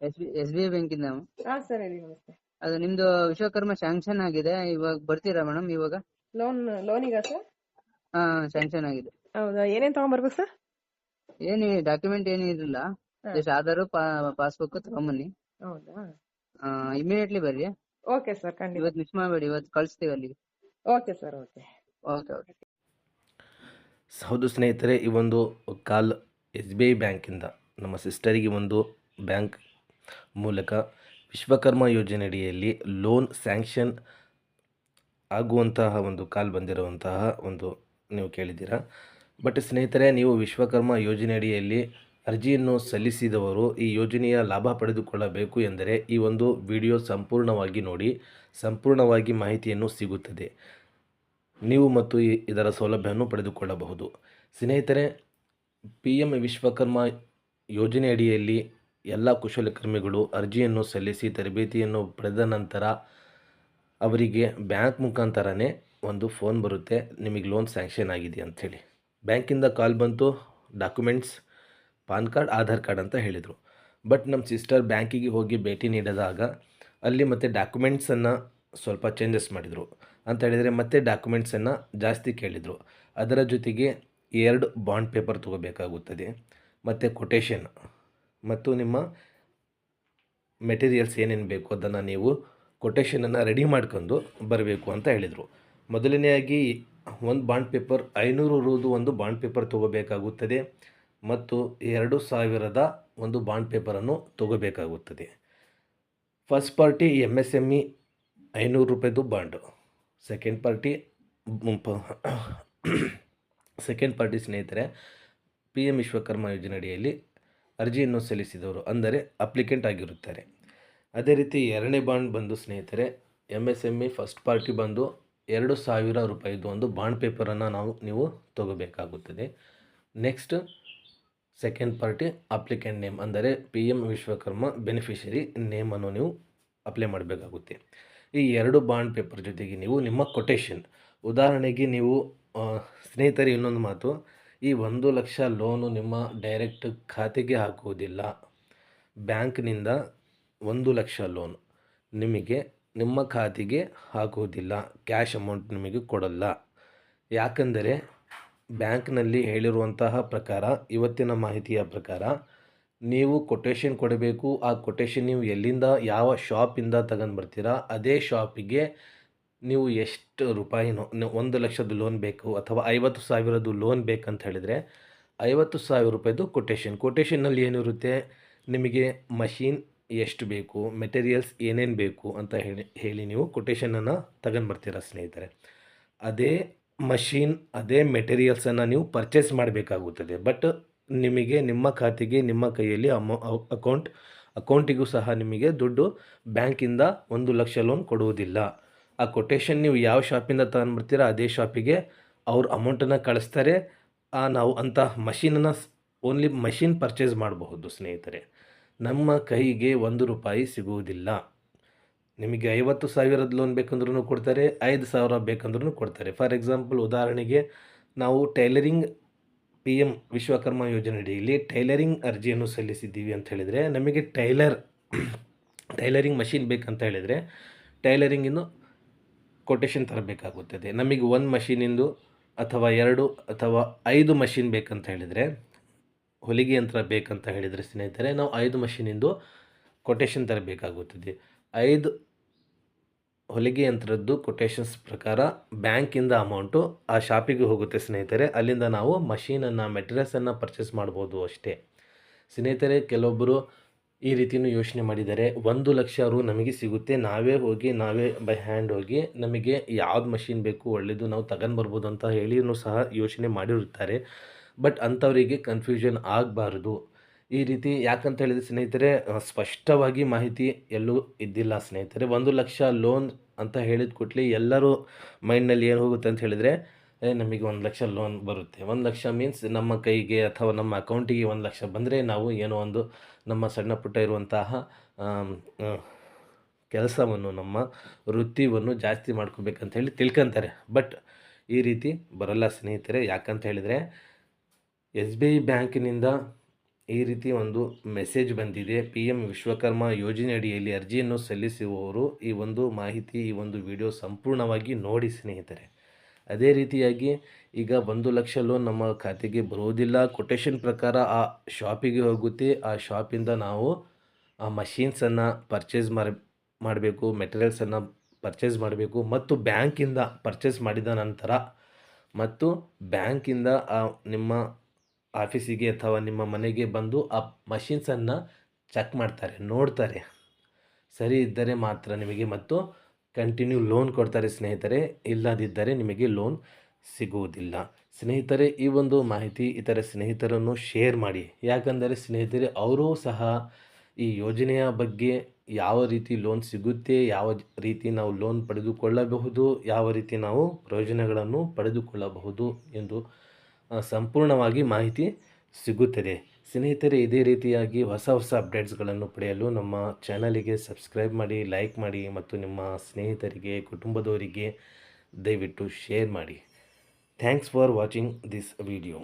S B bank ಬ್ಯಾಂಕಿಂದ ಹಾ sir ಹೇಳಿ ನಮಸ್ತೆ. ಅದು ನಿಮ್ದು ವಿಶ್ವಕರ್ಮ ಸ್ಯಾಂಕ್ಷನ್ ಆಗಿದೆ ಇವಾಗ ಬರ್ತೀರಾ ಮೇಡಮ್ ಇವಾಗ? ಲೋನ್ ಲೋನಿಗಾ ಸರ್ ಹಾ ಸ್ಯಾಂಕ್ಷನ್ ಆಗಿದೆ. ಹೌದಾ ಏನೇನ್ ತಗೊಂಡ್ಬರ್ಬೇಕು ಸರ್ ಏನು ಡಾಕ್ಯುಮೆಂಟ್ ಏನು ಇರಲಿಲ್ಲ. ಜಸ್ಟ್ ಆಧಾರ್ ಪಾಸ್ಬುಕ್ ತಗೊಂಬನ್ನಿ. ಹೌದಾ? ಇಮಿಡಿಯೇಟ್ಲಿ ಬರ್ರಿ. ಓಕೆ ಸರ್ ಖಂಡಿತ. ಇವತ್ತು ಮಿಸ್ ಮಾಡಬೇಡಿ ಇವತ್ತು ಕಳಿಸ್ತೀವಿ ಅಲ್ಲಿಗೆ. Okay sir okay okay okay ಹೌದು ಸ್ನೇಹಿತರೆ ಈ ಒಂದು ಕಾಲ್ ಎಸ್ ಬಿ ಐ ಬ್ಯಾಂಕಿಂದ ನಮ್ಮ ಸಿಸ್ಟರಿಗೆ ಒಂದು ಬ್ಯಾಂಕ್ ಮೂಲಕ ವಿಶ್ವಕರ್ಮ ಯೋಜನೆಯಡಿಯಲ್ಲಿ ಲೋನ್ ಸ್ಯಾಂಕ್ಷನ್ ಆಗುವಂತಹ ಒಂದು ಕಾಲ್ ಬಂದಿರುವಂತಹ ಒಂದು ನೀವು ಕೇಳಿದ್ದೀರಾ. ಬಟ್ ಸ್ನೇಹಿತರೆ, ನೀವು ವಿಶ್ವಕರ್ಮ ಯೋಜನೆಯಡಿಯಲ್ಲಿ ಅರ್ಜಿಯನ್ನು ಸಲ್ಲಿಸಿದವರು ಈ ಯೋಜನೆಯ ಲಾಭ ಪಡೆದುಕೊಳ್ಳಬೇಕು ಎಂದರೆ ಈ ಒಂದು ವಿಡಿಯೋ ಸಂಪೂರ್ಣವಾಗಿ ನೋಡಿ, ಸಂಪೂರ್ಣವಾಗಿ ಮಾಹಿತಿಯನ್ನು ಸಿಗುತ್ತದೆ. ನೀವು ಮತ್ತು ಇದರ ಸೌಲಭ್ಯವನ್ನು ಪಡೆದುಕೊಳ್ಳಬಹುದು. ಸ್ನೇಹಿತರೆ, ಪಿ ಎಂ ವಿಶ್ವಕರ್ಮ ಯೋಜನೆ ಅಡಿಯಲ್ಲಿ ಎಲ್ಲ ಕುಶಲಕರ್ಮಿಗಳು ಅರ್ಜಿಯನ್ನು ಸಲ್ಲಿಸಿ ತರಬೇತಿಯನ್ನು ಪಡೆದ ನಂತರ ಅವರಿಗೆ ಬ್ಯಾಂಕ್ ಮುಖಾಂತರನೇ ಒಂದು ಫೋನ್ ಬರುತ್ತೆ. ನಿಮಗೆ ಲೋನ್ ಸ್ಯಾಂಕ್ಷನ್ ಆಗಿದೆ ಅಂಥೇಳಿ. ಬ್ಯಾಂಕಿಂದ ಕಾಲ್ ಬಂತು. Documents, PAN card, Aadhaar card ಅಂತ ಹೇಳಿದರು. ಬಟ್ ನಮ್ಮ ಸಿಸ್ಟರ್ ಬ್ಯಾಂಕಿಗೆ ಹೋಗಿ ಭೇಟಿ ನೀಡಿದಾಗ ಅಲ್ಲಿ ಮತ್ತೆ ಡಾಕ್ಯುಮೆಂಟ್ಸನ್ನು ಸ್ವಲ್ಪ ಚೇಂಜಸ್ ಮಾಡಿದರು. ಅಂತ ಹೇಳಿದರೆ ಮತ್ತೆ ಡಾಕ್ಯುಮೆಂಟ್ಸನ್ನು ಜಾಸ್ತಿ ಕೇಳಿದರು. ಅದರ ಜೊತೆಗೆ ಎರಡು ಬಾಂಡ್ ಪೇಪರ್ ತಗೋಬೇಕಾಗುತ್ತದೆ. ಮತ್ತು ಕೊಟೇಶನ್ ಮತ್ತು ನಿಮ್ಮ ಮೆಟೀರಿಯಲ್ಸ್ ಏನೇನು ಬೇಕು ಅದನ್ನು ನೀವು ಕೊಟೇಶನನ್ನು ರೆಡಿ ಮಾಡ್ಕೊಂಡು ಬರಬೇಕು ಅಂತ ಹೇಳಿದರು. ಮೊದಲನೆಯಾಗಿ ಒಂದು ಬಾಂಡ್ ಪೇಪರ್ ಐನೂರು ರೂದು ಒಂದು ಬಾಂಡ್ ಪೇಪರ್ ತಗೋಬೇಕಾಗುತ್ತದೆ ಮತ್ತು ಎರಡು ಸಾವಿರದ ಒಂದು ಬಾಂಡ್ ಪೇಪರನ್ನು ತಗೋಬೇಕಾಗುತ್ತದೆ. First party M S M E ಐನೂರು ರೂಪಾಯಿದು bond second party second party ಸ್ನೇಹಿತರೆ ಪಿ ಎಂ ವಿಶ್ವಕರ್ಮ ಯೋಜನೆ ಅಡಿಯಲ್ಲಿ ಅರ್ಜಿಯನ್ನು ಸಲ್ಲಿಸಿದವರು ಅಂದರೆ ಅಪ್ಲಿಕೆಂಟ್ ಆಗಿರುತ್ತಾರೆ. ಅದೇ ರೀತಿ ಎರಡನೇ ಬಾಂಡ್ ಬಂದು ಸ್ನೇಹಿತರೆ M S M E first party ಬಂದು ಎರಡು ಸಾವಿರ ರೂಪಾಯಿದು ಒಂದು ಬಾಂಡ್ ಪೇಪರನ್ನು ನಾವು, ನೀವು ತಗೋಬೇಕಾಗುತ್ತದೆ. Next second party applicant name ಅಂದರೆ ಪಿ ಎಂ ವಿಶ್ವಕರ್ಮ ಬೆನಿಫಿಷರಿ ನೇಮನ್ನು ನೀವು ಅಪ್ಲೈ ಮಾಡಬೇಕಾಗುತ್ತೆ. ಈ ಎರಡು ಬಾಂಡ್ ಪೇಪರ್ ಜೊತೆಗೆ ನೀವು ನಿಮ್ಮ ಕೊಟೇಶನ್ ಉದಾಹರಣೆಗೆ ನೀವು ಸ್ನೇಹಿತರೆ ಇನ್ನೊಂದು ಮಾತು ಈ ಒಂದು ಲಕ್ಷ ಲೋನು ನಿಮ್ಮ ಡೈರೆಕ್ಟ್ ಖಾತೆಗೆ ಹಾಕುವುದಿಲ್ಲ. ಬ್ಯಾಂಕ್ನಿಂದ ಒಂದು ಲಕ್ಷ ಲೋನ್ ನಿಮಗೆ ನಿಮ್ಮ ಖಾತೆಗೆ ಹಾಕುವುದಿಲ್ಲ. ಕ್ಯಾಶ್ ಅಮೌಂಟ್ ನಿಮಗೆ ಕೊಡಲ್ಲ. ಯಾಕಂದರೆ ಬ್ಯಾಂಕ್ನಲ್ಲಿ ಹೇಳಿರುವಂತಹ ಪ್ರಕಾರ, ಇವತ್ತಿನ ಮಾಹಿತಿಯ ಪ್ರಕಾರ ನೀವು ಕೊಟೇಶನ್ ಕೊಡಬೇಕು. ಆ ಕೊಟೇಶನ್ ನೀವು ಎಲ್ಲಿಂದ, ಯಾವ ಶಾಪಿಂದ ತಗೊಂಡು ಬರ್ತೀರಾ ಅದೇ ಶಾಪಿಗೆ ನೀವು ಎಷ್ಟು ರೂಪಾಯಿನೋ ಒಂದು ಲಕ್ಷದ ಲೋನ್ ಬೇಕು ಅಥವಾ ಐವತ್ತು ಸಾವಿರದ್ದು ಲೋನ್ ಬೇಕಂತ ಹೇಳಿದರೆ ಐವತ್ತು ಸಾವಿರ ರೂಪಾಯಿದು ಕೊಟೇಷನ್ ಕೊಟೇಷನ್ನಲ್ಲಿ ಏನಿರುತ್ತೆ? ನಿಮಗೆ ಮಷೀನ್ ಎಷ್ಟು ಬೇಕು ಮೆಟೀರಿಯಲ್ಸ್ ಏನೇನು ಬೇಕು ಅಂತ ಹೇಳಿ ಹೇಳಿ ನೀವು ಕೊಟೇಷನನ್ನು ತಗೊಂಡು ಬರ್ತೀರಾ ಸ್ನೇಹಿತರೆ. ಅದೇ ಮಷೀನ್ ಅದೇ ಮೆಟೀರಿಯಲ್ಸನ್ನು ನೀವು ಪರ್ಚೇಸ್ ಮಾಡಬೇಕಾಗುತ್ತದೆ. ಬಟ್ ನಿಮಗೆ ನಿಮ್ಮ ಖಾತೆಗೆ, ನಿಮ್ಮ ಕೈಯಲ್ಲಿ ಅಮೌ ಅಕೌಂಟ್ ಅಕೌಂಟಿಗೂ ಸಹ ನಿಮಗೆ ದುಡ್ಡು ಬ್ಯಾಂಕಿಂದ ಒಂದು ಲಕ್ಷ ಲೋನ್ ಕೊಡುವುದಿಲ್ಲ. ಆ ಕೊಟೇಶನ್ ನೀವು ಯಾವ ಶಾಪಿಂದ ತಗೊಂಡ್ಬರ್ತೀರ, ಅದೇ ಶಾಪಿಗೆ ಅವ್ರು ಅಮೌಂಟನ್ನು ಕಳಿಸ್ತಾರೆ. ಆ ನಾವು ಅಂಥ ಮಷೀನನ್ನು ಓನ್ಲಿ ಮಷೀನ್ ಪರ್ಚೇಸ್ ಮಾಡಬಹುದು ಸ್ನೇಹಿತರೆ. ನಮ್ಮ ಕೈಗೆ ಒಂದು ರೂಪಾಯಿ ಸಿಗುವುದಿಲ್ಲ. ನಿಮಗೆ ಐವತ್ತು ಸಾವಿರದ ಲೋನ್ ಬೇಕಂದ್ರೂ ಕೊಡ್ತಾರೆ, ಐದು ಸಾವಿರ ಬೇಕಂದ್ರೂ ಕೊಡ್ತಾರೆ. ಫಾರ್ ಎಕ್ಸಾಂಪಲ್ ಉದಾಹರಣೆಗೆ ನಾವು ಟೈಲರಿಂಗ್ ಪಿ ಎಂ ವಿಶ್ವಕರ್ಮ ಯೋಜನೆ ಅಡಿಯಲ್ಲಿ ಟೈಲರಿಂಗ್ ಅರ್ಜಿಯನ್ನು ಸಲ್ಲಿಸಿದ್ದೀವಿ ಅಂತ ಹೇಳಿದರೆ, ನಮಗೆ ಟೈಲರ್ ಟೈಲರಿಂಗ್ ಮಷಿನ್ ಬೇಕಂತ ಹೇಳಿದರೆ ಟೈಲರಿಂಗಿಂದು ಕೊಟೇಶನ್ ತರಬೇಕಾಗುತ್ತದೆ. ನಮಗೆ ಒಂದು ಮಷೀನಿಂದು ಅಥವಾ ಎರಡು ಅಥವಾ ಐದು ಮಷೀನ್ ಬೇಕಂತ ಹೇಳಿದರೆ, ಹೊಲಿಗೆ ಯಂತ್ರ ಬೇಕಂತ ಹೇಳಿದರೆ ಸ್ನೇಹಿತರೆ, ನಾವು ಐದು ಮಷೀನಿಂದು ಕೊಟೇಶನ್ ತರಬೇಕಾಗುತ್ತದೆ. ಐದು ಹೊಲಿಗೆ ಯಂತ್ರದ್ದು ಕೊಟೇಶನ್ಸ್ ಪ್ರಕಾರ ಬ್ಯಾಂಕಿಂದ ಅಮೌಂಟು ಆ ಶಾಪಿಗೆ ಹೋಗುತ್ತೆ ಸ್ನೇಹಿತರೆ. ಅಲ್ಲಿಂದ ನಾವು ಮಷೀನನ್ನು ಮೆಟೀರಿಯಲ್ಸನ್ನು ಪರ್ಚೇಸ್ ಮಾಡ್ಬೋದು ಅಷ್ಟೇ. ಸ್ನೇಹಿತರೆ ಕೆಲವೊಬ್ಬರು ಈ ರೀತಿಯೂ ಯೋಚನೆ ಮಾಡಿದ್ದಾರೆ ಒಂದು ಲಕ್ಷ ರು ನಮಗೆ ಸಿಗುತ್ತೆ, ನಾವೇ ಹೋಗಿ, ನಾವೇ ಬೈ ಹ್ಯಾಂಡ್ ಹೋಗಿ, ನಮಗೆ ಯಾವ್ದು ಮಷಿನ್ ಬೇಕು ಒಳ್ಳೆಯದು ನಾವು ತಗೊಂಡು ಬರ್ಬೋದು ಅಂತ ಹೇಳಿನೂ ಸಹ ಯೋಚನೆ ಮಾಡಿರುತ್ತಾರೆ. ಬಟ್ ಅಂಥವರಿಗೆ ಕನ್ಫ್ಯೂಷನ್ ಆಗಬಾರ್ದು. ಈ ರೀತಿ ಯಾಕಂತ ಹೇಳಿದ್ರೆ ಸ್ನೇಹಿತರೆ ಸ್ಪಷ್ಟವಾಗಿ ಮಾಹಿತಿ ಎಲ್ಲೂ ಇದ್ದಿಲ್ಲ ಸ್ನೇಹಿತರೆ. ಒಂದು ಲಕ್ಷ ಲೋನ್ ಅಂತ ಹೇಳಿದ ಕೂಡಲೇ ಎಲ್ಲರೂ ಮೈಂಡ್ನಲ್ಲಿ ಏನು ಹೋಗುತ್ತೆ ಅಂತ ಹೇಳಿದರೆ ನಮಗೆ ಒಂದು ಲಕ್ಷ ಲೋನ್ ಬರುತ್ತೆ. ಒಂದು ಲಕ್ಷ ಮೀನ್ಸ್ ನಮ್ಮ ಕೈಗೆ ಅಥವಾ ನಮ್ಮ ಅಕೌಂಟಿಗೆ ಒಂದು ಲಕ್ಷ ಬಂದರೆ ನಾವು ಏನೋ ಒಂದು ನಮ್ಮ ಸಣ್ಣ ಪುಟ್ಟ ಇರುವಂತಹ ಕೆಲಸವನ್ನು, ನಮ್ಮ ವೃತ್ತಿಯನ್ನು ಜಾಸ್ತಿ ಮಾಡ್ಕೋಬೇಕಂತ ಹೇಳಿ ತಿಳ್ಕೊಂತಾರೆ. ಬಟ್ ಈ ರೀತಿ ಬರಲ್ಲ ಸ್ನೇಹಿತರೆ. ಯಾಕಂತ ಹೇಳಿದರೆ ಎಸ್ ಬಿ ಐ ಬ್ಯಾಂಕಿನಿಂದ ಈ ರೀತಿ ಒಂದು ಮೆಸೇಜ್ ಬಂದಿದೆ. ಪಿ ಎಂ ವಿಶ್ವಕರ್ಮ ಯೋಜನೆ ಅಡಿಯಲ್ಲಿ ಅರ್ಜಿಯನ್ನು ಸಲ್ಲಿಸುವವರು ಈ ಒಂದು ಮಾಹಿತಿ, ಈ ಒಂದು ವಿಡಿಯೋ ಸಂಪೂರ್ಣವಾಗಿ ನೋಡಿ ಸ್ನೇಹಿತರೆ. ಅದೇ ರೀತಿಯಾಗಿ ಈಗ ಒಂದು ಲಕ್ಷ ಲೋನ್ ನಮ್ಮ ಖಾತೆಗೆ ಬರೋದಿಲ್ಲ. ಕೊಟೇಶನ್ ಪ್ರಕಾರ ಆ ಶಾಪಿಗೆ ಹೋಗುತ್ತೆ. ಆ ಶಾಪಿಂದ ನಾವು, ಆ ಮಷೀನ್ಸನ್ನು ಪರ್ಚೇಸ್ ಮಾಡಿ, ಮಾಡಬೇಕು ಮೆಟೀರಿಯಲ್ಸನ್ನು ಪರ್ಚೇಸ್ ಮಾಡಬೇಕು. ಮತ್ತು ಬ್ಯಾಂಕಿಂದ ಪರ್ಚೇಸ್ ಮಾಡಿದ ನಂತರ ಮತ್ತು ಬ್ಯಾಂಕಿಂದ ಆ ನಿಮ್ಮ ಆಫೀಸಿಗೆ ಅಥವಾ ನಿಮ್ಮ ಮನೆಗೆ ಬಂದು ಆ ಮಷೀನ್ಸನ್ನು ಚೆಕ್ ಮಾಡ್ತಾರೆ, ನೋಡ್ತಾರೆ. ಸರಿ ಇದ್ದರೆ ಮಾತ್ರ ನಿಮಗೆ. ಮತ್ತು ಕಂಟಿನ್ಯೂ ಲೋನ್ ಕೊಡ್ತಾರೆ ಸ್ನೇಹಿತರೆ, ಇಲ್ಲದಿದ್ದರೆ ನಿಮಗೆ ಲೋನ್ ಸಿಗುವುದಿಲ್ಲ. ಸ್ನೇಹಿತರೆ, ಈ ಒಂದು ಮಾಹಿತಿ ಇತರ ಸ್ನೇಹಿತರನ್ನು ಶೇರ್ ಮಾಡಿ. ಯಾಕಂದರೆ ಸ್ನೇಹಿತರೆ, ಅವರೂ ಸಹ ಈ ಯೋಜನೆಯ ಬಗ್ಗೆ ಯಾವ ರೀತಿ ಲೋನ್ ಸಿಗುತ್ತೆ, ಯಾವ ರೀತಿ ನಾವು ಲೋನ್ ಪಡೆದುಕೊಳ್ಳಬಹುದು, ಯಾವ ರೀತಿ ನಾವು ಪ್ರಯೋಜನಗಳನ್ನು ಪಡೆದುಕೊಳ್ಳಬಹುದು ಎಂದು ಸಂಪೂರ್ಣವಾಗಿ ಮಾಹಿತಿ ಸಿಗುತ್ತದೆ. ಸ್ನೇಹಿತರೆ, ಇದೇ ರೀತಿಯಾಗಿ ಹೊಸ ಹೊಸ ಅಪ್ಡೇಟ್ಸ್ಗಳನ್ನು ಪಡೆಯಲು ನಮ್ಮ ಚಾನಲಿಗೆ ಸಬ್ಸ್ಕ್ರೈಬ್ ಮಾಡಿ, ಲೈಕ್ ಮಾಡಿ ಮತ್ತು ನಿಮ್ಮ ಸ್ನೇಹಿತರಿಗೆ, ಕುಟುಂಬದವರಿಗೆ ದಯವಿಟ್ಟು ಶೇರ್ ಮಾಡಿ. Thanks for watching this video.